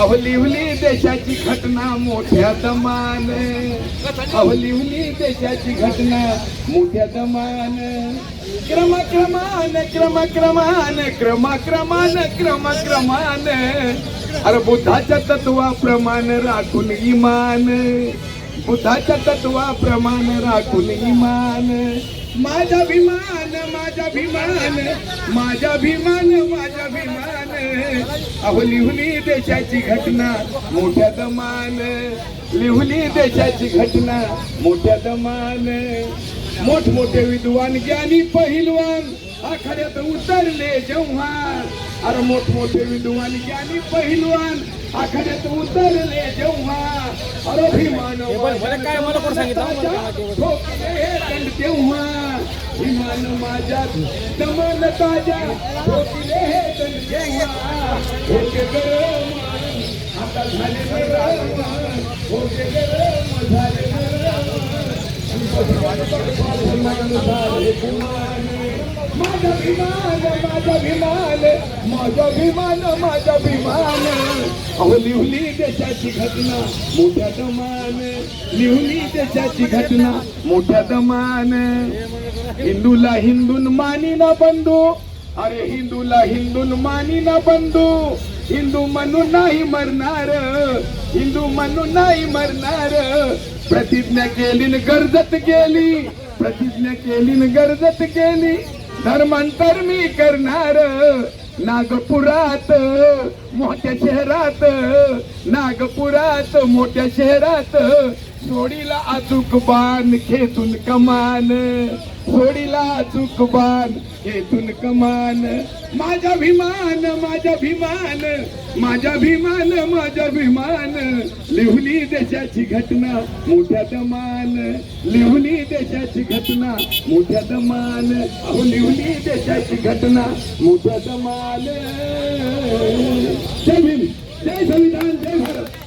अवलिवली देशाची घटना मोठ्या दमान. अवलिवली देशाची घटना मोठ्या दमान. क्रमक्रमान क्रमक्रमान क्रमक्रमान क्रमक्रमान. अरे बुद्धाच्या तत्वाप्रमाणे राखून इमान. बुद्धाच्या तत्वाप्रमाणे राखून इमान. माझा अभिमान माझा अभिमान माझा अभिमान माझा अभिमान. अहो लिहुली देशाची घटना मोठ्या दमान. लिहुली देशाची घटना मोठ्या दमान. मोठमोठे विद्वान ज्ञानी पहिलवान आखाड्यात उतरले जेव्हा अरे मोठमोठे विद्वान ज्ञानी पहिलवान आखाड्यात उतरले जेव्हा अरे मला काय मला कोण सांगितलं? हे दंड तेव्हा विमान माझ्या दमन ताजा. ठोकले हे दंड तेव्हा. होते गरम आता झाले गरम होते गरम झाले माझा विमान माझा विमान माझा विमान माझा विमान. अहो लिहुली देशाची घटना मोठ्या दमान. लिहुली देशाची घटना मोठ्या दमान. हिंदूला हिंदून मानी ना बंधू. अरे हिंदूला हिंदून मानी ना बंधू. हिंदू म्हणून नाही मरणार. हिंदू म्हणून नाही मरणार. प्रतिज्ञा केली गरजत गेली. प्रतिज्ञा केली गरजत गेली. धर्मांतर मी करणार. नागपुरात मोठ्या शहरात नागपुरात मोठ्या शहरात सोडीला अचूक बाण खेचून कमान सोडीला अचूक बाण खेचून कमान. माझा अभिमान माझा अभिमान माझा अभिमान माझा अभिमान. देशाची घटना मोठ्या दमान लिहुली देशाची घटना मोठ्या दमान अहो लिहुली देशाची घटना मोठ्या दमान जय भीम जय संविधान जय भारत.